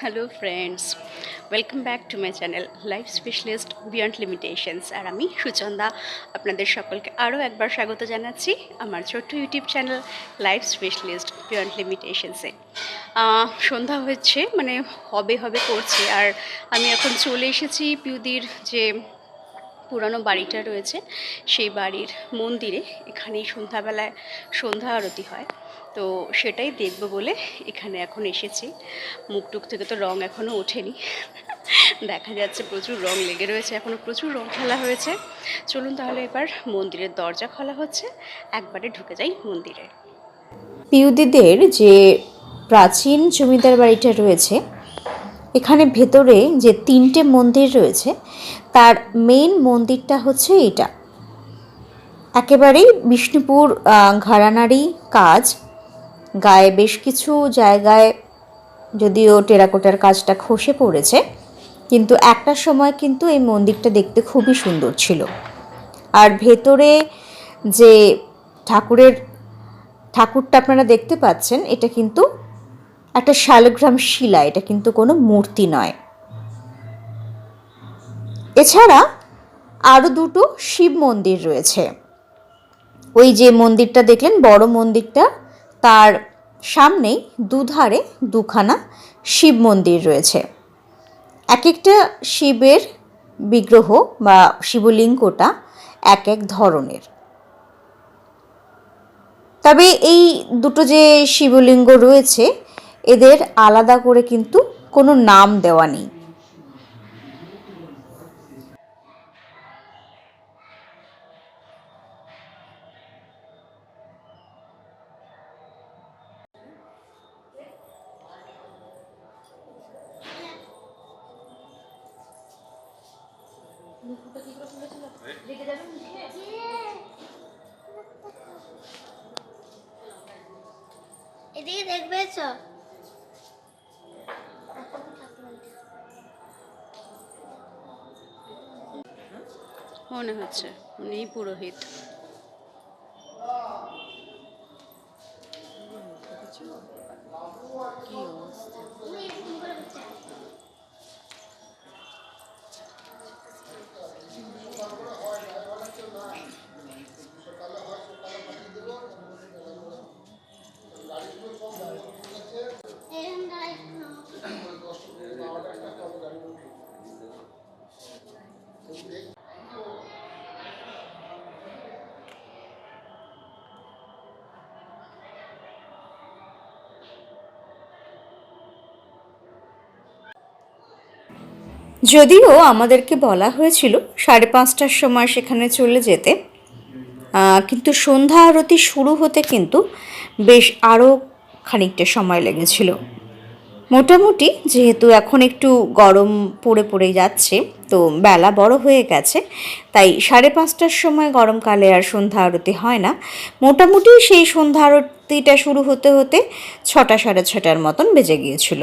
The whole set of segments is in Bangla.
Hello friends welcome back to my channel life specialist beyond limitations আর আমি সুচন্দা, আপনাদের সকলকে আরও একবার স্বাগত জানাচ্ছি আমার ছোট্ট YouTube channel life specialist beyond লিমিটেশনসে সন্ধ্যা হয়েছে মানে হবে হবে করছে। আর আমি এখন চলে এসেছি পিউদির যে পুরানো বাড়িটা রয়েছে, সেই বাড়ির মন্দিরে এখানেই সন্ধ্যাবেলায় সন্ধ্যা আরতি হয়। তো সেটাই দেখব বলে এখানে এখন এসেছি। মুখটুক থেকে তো রং এখনও ওঠেনি। দেখা যাচ্ছে প্রচুর রং লেগে রয়েছে এখনও প্রচুর রং খেলা হয়েছে। চলুন তাহলে এবার মন্দিরের দরজা খোলা হচ্ছে, একবারে ঢুকে যাই মন্দিরে। পিউদিদের যে প্রাচীন জমিদার বাড়িটা রয়েছে, এখানে ভেতরে যে তিনটে মন্দির রয়েছে তার মেন মন্দিরটা হচ্ছে এটা। একেবারেই বিষ্ণুপুর ঘরানারই কাজ। গায়ে বেশ কিছু জায়গায় যদিও টেরাকোটার কাজটা খসে পড়েছে, কিন্তু একটা সময় কিন্তু এই মন্দিরটা দেখতে খুবই সুন্দর ছিল। আর ভেতরে যে ঠাকুরের, ঠাকুরটা আপনারা দেখতে পাচ্ছেন, এটা কিন্তু একটা শালগ্রাম শিলা, এটা কিন্তু কোনো মূর্তি নয়। এছাড়া আরও দুটো শিব মন্দির রয়েছে। ওই যে মন্দিরটা দেখলেন, বড় মন্দিরটা, তার সামনেই দুধারে দুখানা শিব মন্দির রয়েছে। এক একটা শিবের বিগ্রহ বা শিবলিঙ্গটা এক এক ধরনের। তবে এই দুটো যে শিবলিঙ্গ রয়েছে, এদের আলাদা করে কিন্তু কোনো নাম দেওয়া নেই। এদিকে দেখবে চ মনে হচ্ছে উনি পুরোহিত। যদিও আমাদেরকে বলা হয়েছিল সাড়ে পাঁচটার সময় সেখানে চলে যেতে কিন্তু সন্ধ্যা আরতি শুরু হতে কিন্তু বেশ আরও খানিকটা সময় লেগেছিল। মোটামুটি যেহেতু এখন একটু গরম পড়ে পড়ে যাচ্ছে, তো বেলা বড় হয়ে গেছে, তাই সাড়ে পাঁচটার সময় গরমকালে আর সন্ধ্যা আরতি হয় না। মোটামুটি সেই সন্ধ্যা আরতিটা শুরু হতে হতে ছটা সাড়ে ছটার মতন বেজে গিয়েছিল।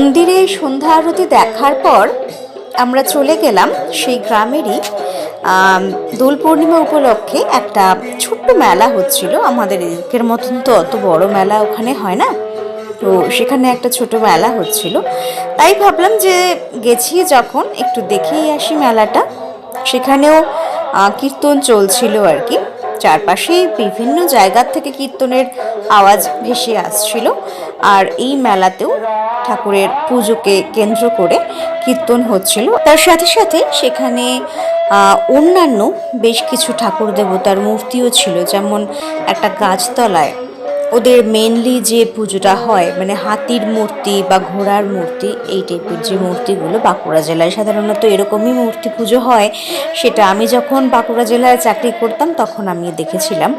মন্দিরে সন্ধ্যা আরতি দেখার পর আমরা চলে গেলাম সেই গ্রামেরই দোল পূর্ণিমা উপলক্ষে একটা ছোট্ট মেলা হচ্ছিল। আমাদের এদিকের মতন তো অত বড় মেলা ওখানে হয় না। তো সেখানে একটা ছোট মেলা হচ্ছিল। তাই ভাবলাম যে গেছি যখন, একটু দেখেই আসি মেলাটা। সেখানেও কীর্তন চলছিল আর কি চারপাশে বিভিন্ন জায়গার থেকে কীর্তনের আওয়াজ ভেসে আসছিল। আর এই মেলাতেও ঠাকুরের পুজোকে কেন্দ্র করে কীর্তন হচ্ছিল। তার সাথে সাথে সেখানে অন্যান্য বেশ কিছু ঠাকুর দেবতার মূর্তিও ছিল। যেমন একটা গাছতলায় ওদের মেনলি যে পুজোটা হয় মানে হাতির মূর্তি বা ঘোড়ার মূর্তি, এই টাইপের যে মূর্তিগুলো বাঁকুড়া জেলায় সাধারণত এরকমই মূর্তি পুজো হয়। সেটা আমি যখন বাঁকুড়া জেলায় চাকরি করতাম, তখন আমি দেখেছিলাম।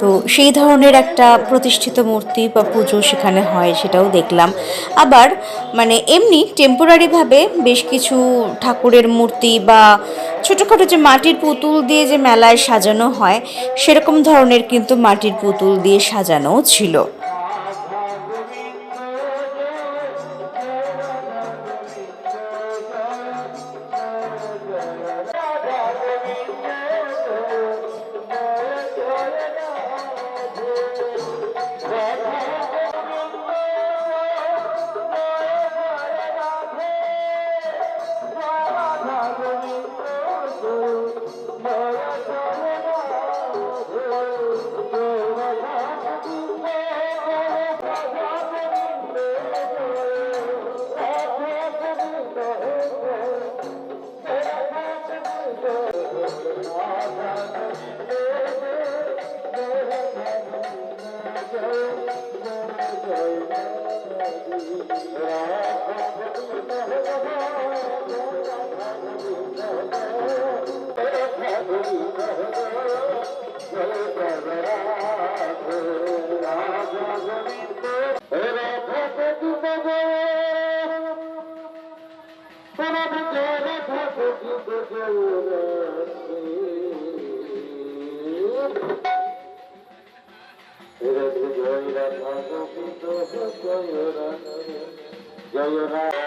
তো সেই ধরনের একটা প্রতিষ্ঠিত মূর্তি বা পুজো সেখানে হয়, সেটাও দেখলাম। আবার মানে এমনি টেম্পোরারিভাবে বেশ কিছু ঠাকুরের মূর্তি বা ছোটোখাটো যে মাটির পুতুল দিয়ে যে মেলায় সাজানো হয়, সেরকম ধরনের কিন্তু মাটির পুতুল দিয়ে সাজানোও ছিল। জয় রাম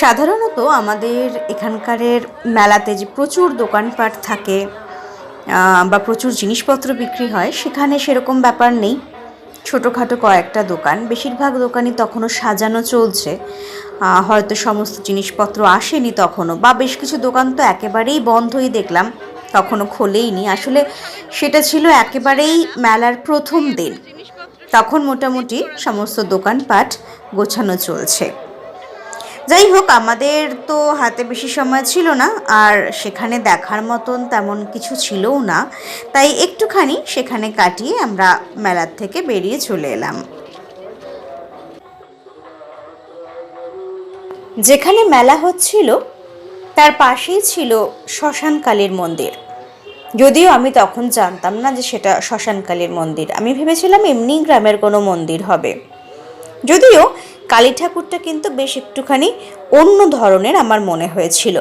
সাধারণত আমাদের এখানকারের মেলাতে যে প্রচুর দোকানপাট থাকে বা প্রচুর জিনিসপত্র বিক্রি হয়, সেখানে সেরকম ব্যাপার নেই। ছোটোখাটো কয়েকটা দোকান, বেশিরভাগ দোকানই তখনও সাজানো চলছে। হয়তো সমস্ত জিনিসপত্র আসেনি তখনও, বা বেশ কিছু দোকান তো একেবারেই বন্ধই দেখলাম, তখনও খোলেইনি। আসলে সেটা ছিল একেবারেই মেলার প্রথম দিন। তখন মোটামুটি সমস্ত দোকানপাট গোছানো চলছে। যাই হোক, আমাদের তো হাতে বেশি সময় ছিল না, আর সেখানে দেখার মতন তেমন কিছু ছিলও না। তাই একটুখানি সেখানে কাটিয়ে আমরা মেলার থেকে বেরিয়ে চলে এলাম। যেখানে মেলা হচ্ছিল, তার পাশেই ছিল শ্মশানকালীর মন্দির। যদিও আমি তখন জানতাম না যে সেটা শ্মশানকালীর মন্দির। আমি ভেবেছিলাম এমনি গ্রামের কোনো মন্দির হবে। যদিও কালী ঠাকুরটা কিন্তু বেশ একটুখানি অন্য ধরনের আমার মনে হয়েছিল।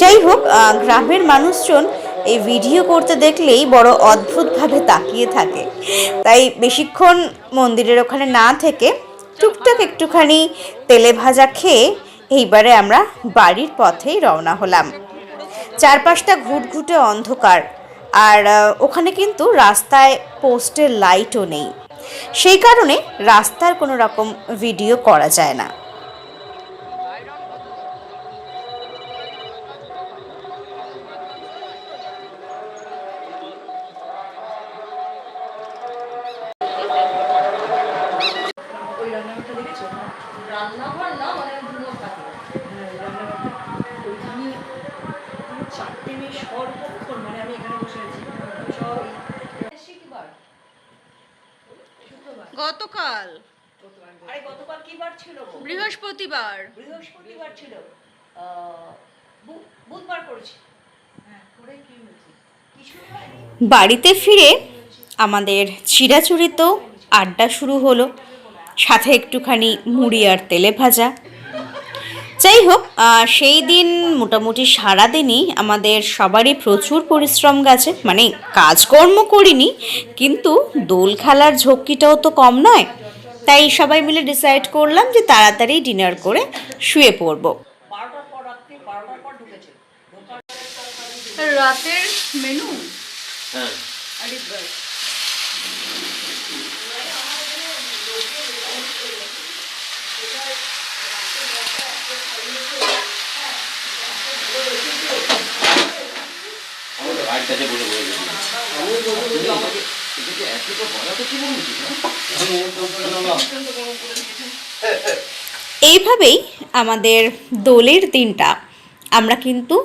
যাই হোক গ্রামের মানুষজন এই ভিডিও করতে দেখলেই বড় অদ্ভুতভাবে তাকিয়ে থাকে। তাই বেশিক্ষণ মন্দিরের ওখানে না থেকে টুকটাক একটুখানি তেলে ভাজা খেয়ে এইবারে আমরা বাড়ির পথেই রওনা হলাম। চারপাশটা ঘুটঘুটে অন্ধকার, আর ওখানে কিন্তু রাস্তায় পোস্টের লাইটও নেই। সেই কারণে রাস্তার কোনো রকম ভিডিও করা যায় না। মানে চারটে মেয়ে সর্বক্ষণ মানে আমি এখানে বসে আছি এসে কি বার শুক্রবার গতকাল। আরে গতকাল কি বার ছিল বৃহস্পতিবার। বৃহস্পতিবার ছিল। বুধবার করেছি। হ্যাঁ বাড়িতে ফিরে আমাদের চিরাচরিত আড্ডা শুরু হলো। সাথে একটুখানি মুড়ি আর তেলে ভাজা। যাই হোক সেই দিন মোটামুটি সারাদিনই আমাদের সবারই প্রচুর পরিশ্রম গেছে। মানে কাজকর্ম করিনি কিন্তু দোল খেলার ঝক্কিটাও তো কম নয়। তাই সবাই মিলে ডিসাইড করলাম যে তাড়াতাড়ি ডিনার করে শুয়ে পড়ব। রাতের মেনু হ্যাঁ। এইভাবেই আমাদের দোলের দিনটা। আমরা কিন্তু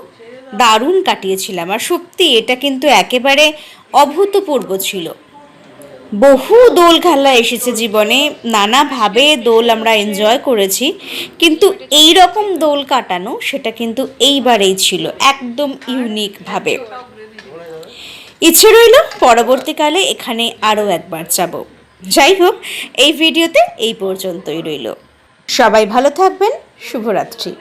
দারুণ কাটিয়েছিলাম। আর সত্যি এটা কিন্তু একেবারে অভূতপূর্ব ছিল। বহু দোল খেলা এসেছে জীবনে। নানাভাবে দোল আমরা এনজয় করেছি। কিন্তু এই রকম দোল কাটানো সেটা কিন্তু এইবারেই ছিল। একদম ইউনিকভাবে ইচ্ছে রইল পরবর্তীকালে এখানে আরও একবার যাব। যাই হোক, এই ভিডিওতে এই পর্যন্তই রইল। সবাই ভালো থাকবেন, শুভরাত্রি।